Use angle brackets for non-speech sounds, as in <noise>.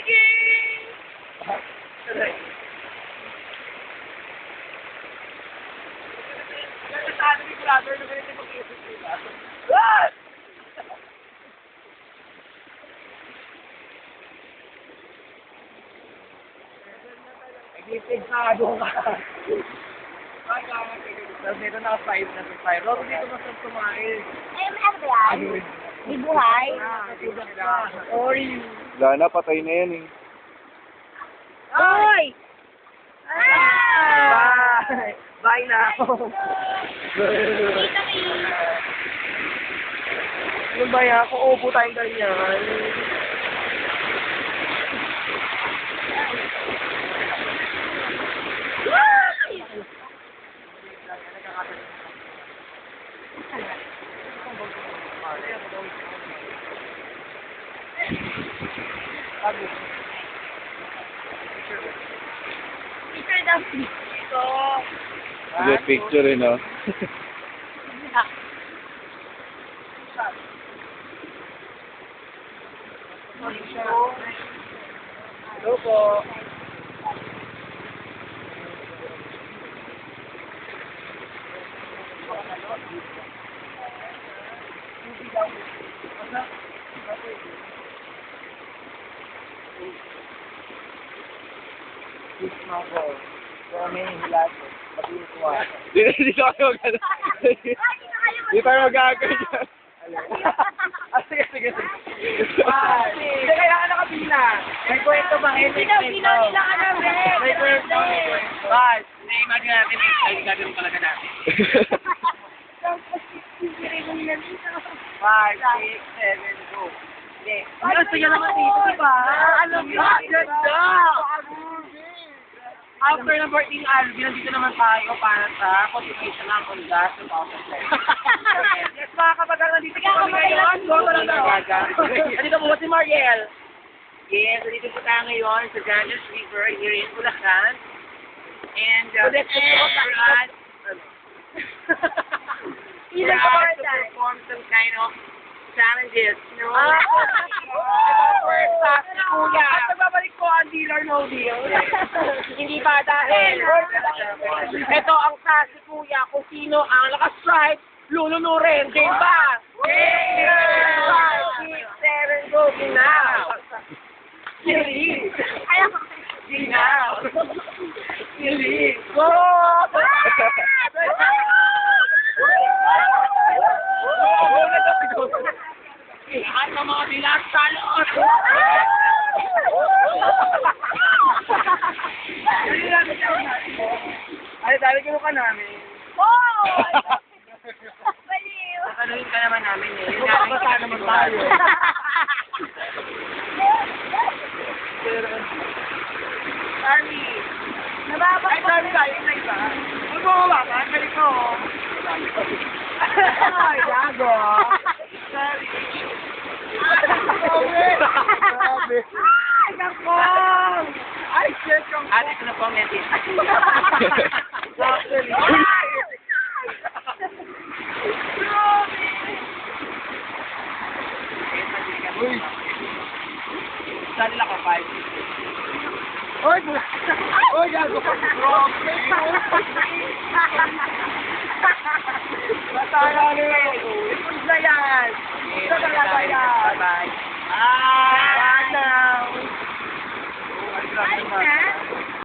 Speaking! Sabi ni brother na ganito mag-iisip nila. What? Nagipigado ka. Tapos dito na 5 na sa 5. Rob, dito masarap kumain. Ay, may ano ba May buhay? Sorry. Wala na, patay na yan eh. Hoy! Ah! Bye. Bye na ako. Ano ba yan? Kung upo tayong ganyan. Picture daw. Dito. Picture eh, no? Hello po. Kung may hilat, mabilis ko ako. Di di tayo mag Di tayo mag-agad Ah, sige, sige, sige. Ah, Hindi kaya ka nakapila. May kwento ba? May Sinaw, sinaw nila ka namin. May kwento, kwento. Bye. Na-imagine natin, ay gagawin talaga natin. Five, six, seven, go. Hindi. Ano gusto niya naman dito, di ba? Ba? Ganda! After ng birthday ni Alvin, nandito naman tayo para sa continuation ng Congas 2010. <laughs> yes, mga kapatang, nandito po kami ngayon. Go, go, go. Nandito po si Mariel. Yes, nandito po tayo ngayon sa Ganges River here in Bulacan. And, uh, we're at, We're or at to that. perform some kind of challenges, you know? Ah. First class ni Kuya. At nagbabalik po ang deal or no deal. <laughs> Hindi ba dahil? Ito ang task ni Kuya kung sino ang naka-stripe, lulunurin. Game ba? Five, six, seven, go. Ginaw. Kilig. Ko. Ginaw. Kilig. Go! Lahat ng mga bilas salot! Ay, dali ko ka namin. Oh! Baliw. Nakaluhin ka naman namin eh. Nabasa naman tayo. Sorry. Nababak Ay, sorry tayo na iba. Huwag mo mababa. Galing ko. <laughs> Ay, gago. Sorry. Grabe. Ay, nako! Ay, shit yung... At ito na po ang message. Actually. Uy! Saan nila ka, five? Uy! Uy, gago! Basta na ano eh. Ipos na yan.